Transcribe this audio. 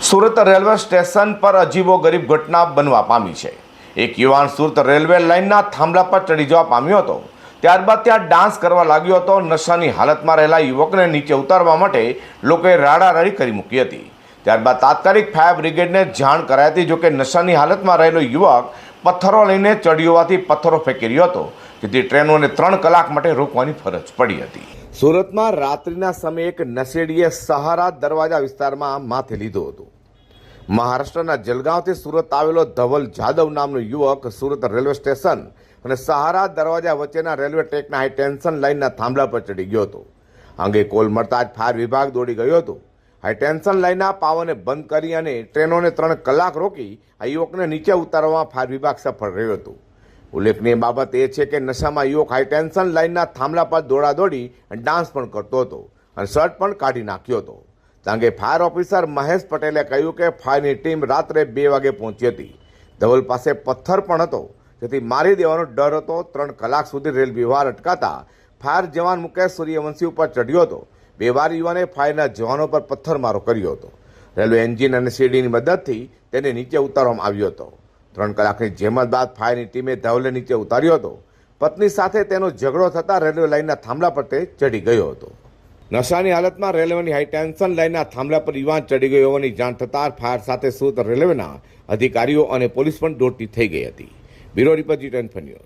Surat railway station પર અજીબો ગરીબ ઘટના બનવા પામી છે. એક યુવાન સુરત રેલવે લાઇનના થાંભલા પર ચડી જવા પામ્યો હતો. ત્યારબાદ ત્યાં ડાન્સ કરવા લાગ્યો હતો. નશાની હાલતમાં રહેલા યુવકને નીચે ઉતારવા માટે લોકોએ રાડારાડી કરી મૂકી હતી. ત્યારબાદ તાત્કાલિક ફાયર બ્રિગેડને જાણ કરાઈ હતી, જોકે નશાની હાલતમાં રહેલો યુવક પથ્થરો લઈને ચડ્યો હોવાથી પથ્થરો ફેંકી રહ્યો હતો, જેથી ટ્રેનોને ત્રણ કલાક માટે રોકવાની ફરજ પડી હતી. સુરતમાં રાત્રિના સમયે એક નશેડીએ સહારા દરવાજા વિસ્તારમાં માથે લીધો હતો. મહારાષ્ટ્રના જલગાંવથી સુરત આવેલો ધવલ જાદવ નામનો યુવક સુરત રેલવે સ્ટેશન અને સહારા દરવાજા વચ્ચેના રેલવે ટ્રેકના હાઈ ટેન્શન લાઇનના થાંભલા પર ચડી ગયો હતો. અંગે કોલ મળતા જ ફાયર વિભાગ દોડી ગયો હતો. હાઈ ટેન્શન લાઇનના પાવને બંધ કરી અને ટ્રેનોને ત્રણ કલાક રોકી આ યુવકને નીચે ઉતારવામાં ફાયર વિભાગ સફળ રહ્યો હતો. ઉલ્લેખનીય બાબત એ છે કે નશામાં યુવક હાઈટેન્શન લાઇનના થાંભલા પર દોડાદોડી અને ડાન્સ પણ કરતો હતો અને શર્ટ પણ કાઢી નાખ્યો હતો. કારણ કે ફાયર ઓફિસર મહેશ પટેલે કહ્યું કે ફાયરની ટીમ રાત્રે બે વાગે પહોંચી હતી. ધવલ પાસે પથ્થર પણ હતો. જેથી મારી દેવાનો ડર હતો. ત્રણ કલાક સુધી રેલ વ્યવહાર અટકાતા ફાયર જવાન મુકેશ સૂર્યવંશી ઉપર ચડ્યો હતો. બે વાર યુવાને ફાયરના જવાનો પર પથ્થરમારો કર્યો હતો. રેલવે એન્જિન અને સીડીની મદદથી તેને નીચે ઉતારવામાં આવ્યો હતો. ત્રણ કલાકની જેમત બાદ ફાયરની ટીમે ધવલે નીચે ઉતાર્યો હતો. પત્ની સાથે તેનો ઝઘડો થતાં રેલવે લાઇનના થાંભલા પર તે ચડી ગયો હતો. નશાની હાલતમાં રેલવેની હાઈટેન્શન લાઇનના થાંભલા પર યુવાન ચડી ગયો હોવાની જાણ થતાં ફાયર સાથે સુરત રેલવેના અધિકારીઓ અને પોલીસ પણ દોડતી થઈ ગઈ હતી. Bureau report G ten news.